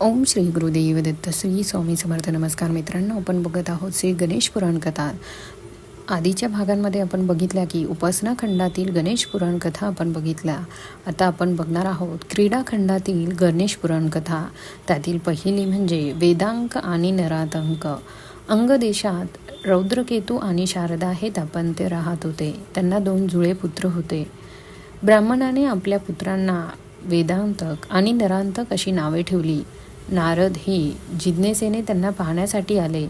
ओम श्री गुरुदेव दत्त श्री स्वामी समर्थ. नमस्कार मित्रांनो आपण बघत आहोत श्री गणेश पुराण कथा. आधीच्या भागांमध्ये आपण बघितल्या की उपासना खंडातील गणेश पुराण कथा आपण बघितल्या. आता आपण बघणार आहोत क्रीडा खंडातील गणेश पुराण कथा. त्यातील पहिली म्हणजे वेदांक आणि नरातंक. अंग देशात रौद्रकेतू आणि शारदा हे दाम्पत्य राहत होते. त्यांना दोन जुळे पुत्र होते. ब्राह्मणाने आपल्या पुत्रांना वेदांतक आणि नरांतक अशी नावे ठेवली. नारद ही जिज्ञेसेने त्यांना पाहण्यासाठी आले.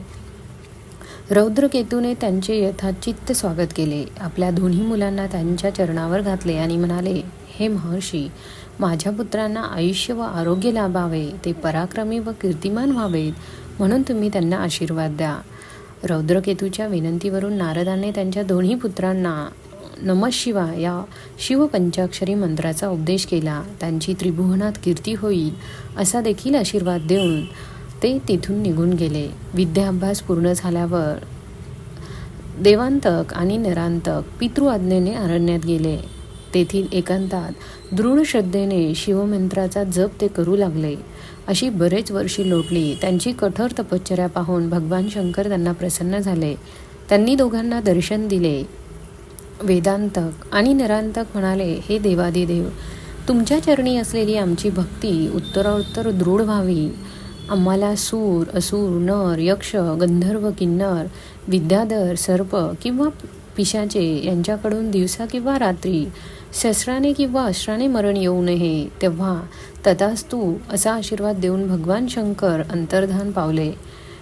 रौद्रकेतूने त्यांचे यथाचित्त स्वागत केले. आपल्या दोन्ही मुलांना त्यांच्या चरणावर घातले आणि म्हणाले हे महर्षी माझ्या पुत्रांना आयुष्य व आरोग्य लाभावे ते पराक्रमी व कीर्तिमान व्हावेत म्हणून तुम्ही त्यांना आशीर्वाद द्या. रौद्रकेतूच्या विनंतीवरून नारदाने त्यांच्या दोन्ही पुत्रांना नमः शिवा या शिवपंचाक्षरी मंत्राचा उपदेश केला. त्यांची त्रिभुवनात कीर्ती होईल असा देखील आशीर्वाद देऊन ते तिथून निघून गेले. विद्याभ्यास पूर्ण झाल्यावर देवांतक आणि नरांतक पितृ आज्ञेने अरण्यात गेले. तेथील एकांतात दृढ श्रद्धेने शिवमंत्राचा जप ते करू लागले. अशी बरेच वर्षी लोटली. त्यांची कठोर तपश्चर्या पाहून भगवान शंकर त्यांना प्रसन्न झाले. त्यांनी दोघांना दर्शन दिले. वेदांतक आणि नरांतक म्हणाले हे देवादिदेव तुमच्या चरणी असलेली आमची भक्ती उत्तरोत्तर दृढ व्हावी. आम्हाला सूर असुर नर यक्ष गंधर्व किन्नर विद्याधर सर्प किंवा पिशाचे यांच्याकडून दिवसा किंवा रात्री शस्त्राने किंवा अश्राने मरण येऊ नये. तेव्हा तथास्तू असा आशीर्वाद देऊन भगवान शंकर अंतर्धान पावले.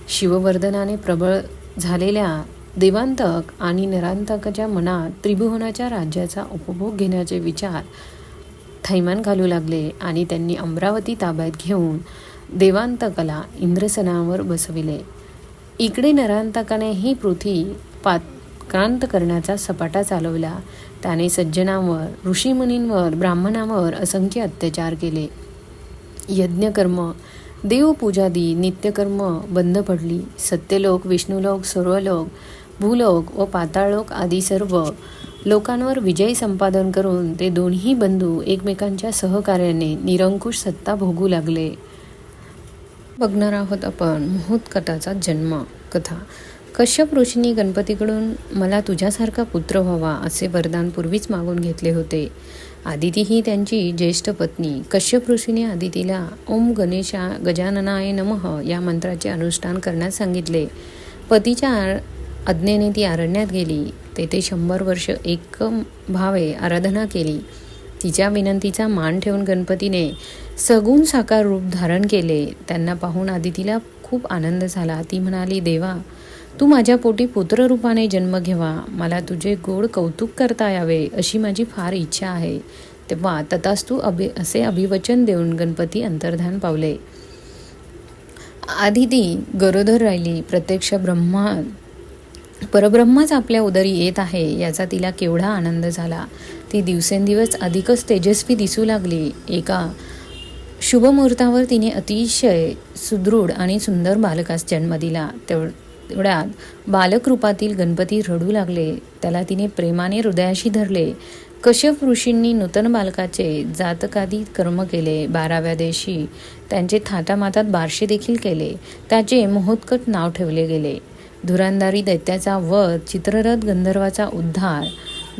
शिववर्धनाने प्रबळ झालेल्या देवांतक आणि नरांतकाच्या मनात त्रिभुवनाच्या राज्याचा उपभोग घेण्याचे विचार थैमान घालू लागले आणि त्यांनी अमरावती ताब्यात घेऊन देवांतकाला इंद्रसनावर बसविले. इकडे नरांतकाने ही पृथ्वी पाक्रांत करण्याचा सपाटा चालवला. त्याने सज्जनांवर ऋषीमुनींवर ब्राह्मणांवर असंख्य अत्याचार केले. यज्ञकर्म देवपूजादी नित्यकर्म बंद पडली. सत्यलोक विष्णुलोक सर्वलोक भूलोक व पाताळलोक आदी सर्व लोकांवर विजय संपादन करून ते दोन्ही बंधू एकमेकांच्या सहकार्याने निरंकुश सत्ता भोगू लागले. बघणार आहोत आपण मुहूर्तकथाचा जन्म कथा. कश्यप ऋषींनी गणपतीकडून मला तुझ्यासारखा पुत्र व्हावा असे वरदान पूर्वीच मागून घेतले होते. आदिती ही त्यांची ज्येष्ठ पत्नी कश्यप ऋषीने आदितीला ओम गणेशा गजाननाय नमः या मंत्राचे अनुष्ठान करण्यास सांगितले. पतीच्या आज्ञेने ती अरण्यात गेली. तेथे शंभर वर्ष एक भावे आराधना केली. तिच्या विनंतीचा मान ठेवून गणपतीने सगुण साकार रूप धारण केले. त्यांना पाहून आदितीला खूप आनंद झाला. ती म्हणाली देवा तू माझ्या पोटी पुत्ररूपाने जन्म घेवा. मला तुझे गोड कौतुक करता यावे अशी माझी फार इच्छा आहे. तेव्हा तथास्तू अभि असे अभिवचन देऊन गणपती अंतर्धान पावले. आदिती गरोदर राहिली. प्रत्यक्ष ब्रह्मा परब्रह्मच आपल्या उदरी येत आहे याचा तिला केवढा आनंद झाला. ती दिवसेंदिवस अधिकच तेजस्वी दिसू लागली. एका शुभमुहूर्तावर तिने अतिशय सुदृढ आणि सुंदर बालकास जन्म दिला. तेव तेवढ्यात बालकृपातील गणपती रडू लागले. त्याला तिने प्रेमाने हृदयाशी धरले. कश्यप ऋषींनी नूतन बालकाचे जातकादी कर्म केले. बाराव्या दिवशी त्यांचे थाटामातात बारशे देखील केले. त्याचे मोहोत्कट नाव ठेवले गेले. धुरांदारी दैत्याचा वध चित्ररथ गंधर्वाचा उद्धार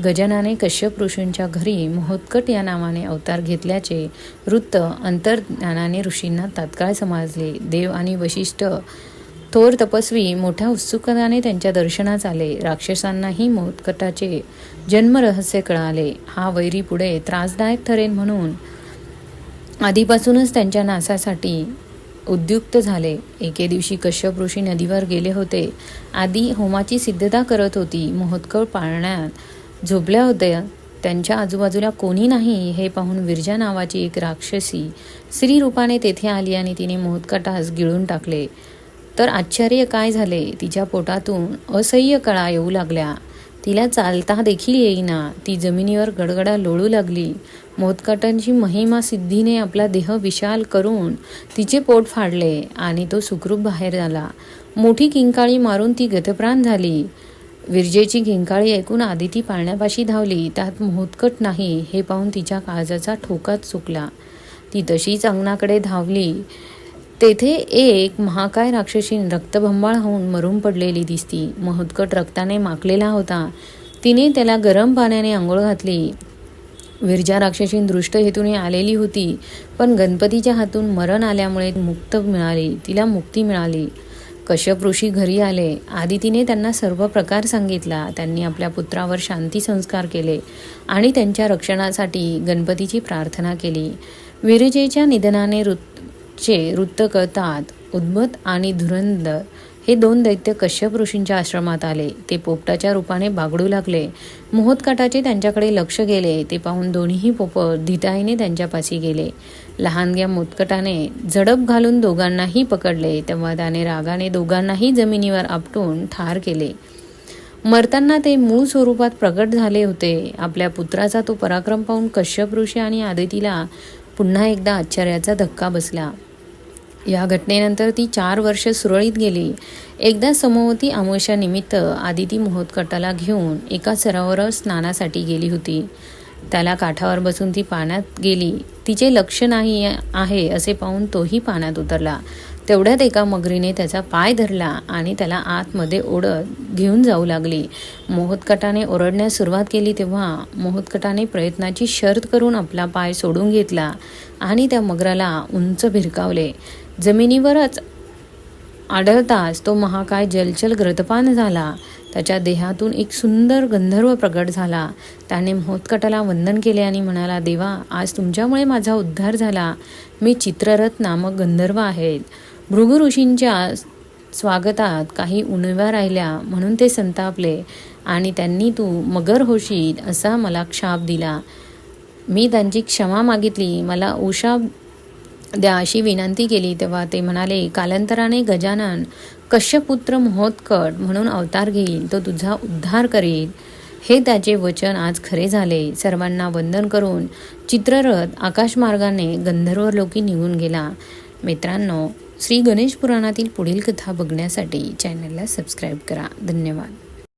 गजानाने कश्यप ऋषींच्या घरी मोहोत्कट या नावाने अवतार घेतल्याचे वृत्त अंतर्ज्ञानाने ऋषींना तात्काळ समजले. देव आणि वशिष्ठ थोर तपस्वी मोठ्या उत्सुकताने त्यांच्या दर्शनास आले. राक्षसांनाही मोहोत्कटाचे जन्मरहस्य कळाले. हा वैरी पुढे त्रासदायक ठरेल म्हणून आधीपासूनच त्यांच्या नासासाठी उद्युक्त झाले. एके दिवशी कश्यप ऋषी नदीवर गेले होते. आधी होमाची सिद्धता करत होती. मोहत्कळ पाळण्यात झोपल्या होत्या. त्यांच्या आजूबाजूला कोणी नाही हे पाहून विरजा नावाची एक राक्षसी स्त्री रूपाने तेथे आली आणि तिने मोहत्कटास गिळून टाकले. तर आश्चर्य काय झाले? तिच्या पोटातून असह्य कळा येऊ लागल्या. तिला चालता देखील येईना. ती जमिनीवर गडगडा लोळू लागली. मोदकाटांची महिमा सिद्धीने आपला देह विशाल करून तिचे पोट फाडले आणि तो सुखरूप बाहेर आला. मोठी किंकाळी मारून ती गतप्राण झाली. विरजेची किंकाळी ऐकून आदिती पाळण्यापाशी धावली. त्यात मोदकट नाही हे पाहून तिच्या काळजाचा ठोकाच चुकला. ती तशीच अंगणाकडे धावली. तेथे एक महाकाय राक्षसीन रक्तभंबाळ होऊन मरून पडलेली दिसती. महत्कट रक्ताने माकलेला होता. तिने त्याला गरम पाण्याने आंघोळ घातली. विरजा राक्षसीन दृष्ट हेतूने आलेली होती पण गणपतीच्या हातून मरण आल्यामुळे मुक्त मिळाली तिला मुक्ती मिळाली. कश्यप ऋषी घरी आले. आदितीने त्यांना सर्व प्रकार सांगितला. त्यांनी आपल्या पुत्रावर शांती संस्कार केले आणि त्यांच्या रक्षणासाठी गणपतीची प्रार्थना केली. विरजेच्या निधनाने चे वृत्त कळतात. उद्भत आणि धुरंधर हे दोन दैत्य कश्यप ऋषींच्या आश्रमात आले. ते पोपटाच्या रूपाने बागडू लागले. मोहतकाटाचे त्यांच्याकडे लक्ष गेले. ते पाहून दोन्हीही पोपट धिटाईने त्यांच्यापाशी गेले. लहानग्या मोतकटाने झडप घालून दोघांनाही पकडले. तेव्हा त्याने रागाने दोघांनाही जमिनीवर आपटून ठार केले. मरताना ते मूळ स्वरूपात प्रकट झाले होते. आपल्या पुत्राचा तो पराक्रम पाहून कश्यप ऋषी आणि आदितीला पुन्हा एकदा आश्चर्याचा धक्का बसला. या घटनेनंतर ती चार वर्ष सुरळीत गेली. एकदा समोवती निमित्त आदिती मोहोतकटाला घेऊन एका सरोवर स्नानासाठी गेली होती. त्याला काठावर बसून ती पाण्यात गेली. तिचे लक्ष नाही आहे असे पाहून तोही पाण्यात उतरला. तेवढ्यात एका मगरीने त्याचा पाय धरला आणि त्याला आतमध्ये ओढत घेऊन जाऊ लागली. मोहोतकटाने ओरडण्यास सुरुवात केली तेव्हा मोहोतकटाने प्रयत्नाची शर्त करून आपला पाय सोडून घेतला आणि त्या मगराला उंच भिरकावले. जमिनीवरच आढळताच तो महाकाय जलचल ग्रतपान झाला. त्याच्या देहातून एक सुंदर गंधर्व प्रगट झाला. त्याने महोत्कटाला वंदन केले आणि म्हणाला देवा आज तुमच्यामुळे माझा उद्धार झाला. मी चित्ररथ नामक गंधर्व आहेत. भृगु ऋषींच्या स्वागतात काही उणव्या राहिल्या म्हणून ते संतापले आणि त्यांनी तू मगर होशील असा मला क्षाप दिला. मी त्यांची क्षमा मागितली. मला उषा द्या अशी विनंती केली तेव्हा ते म्हणाले कालांतराने गजानन कश्यपुत्र महोत्कट म्हणून अवतार घेईल. तो तुझा उद्धार करेल. हे त्याचे वचन आज खरे झाले. सर्वांना वंदन करून चित्ररथ आकाशमार्गाने गंधर्व लोकी निघून गेला. मित्रांनो श्री गणेश पुराणातील पुढील कथा बघण्यासाठी चॅनलला सबस्क्राईब करा. धन्यवाद.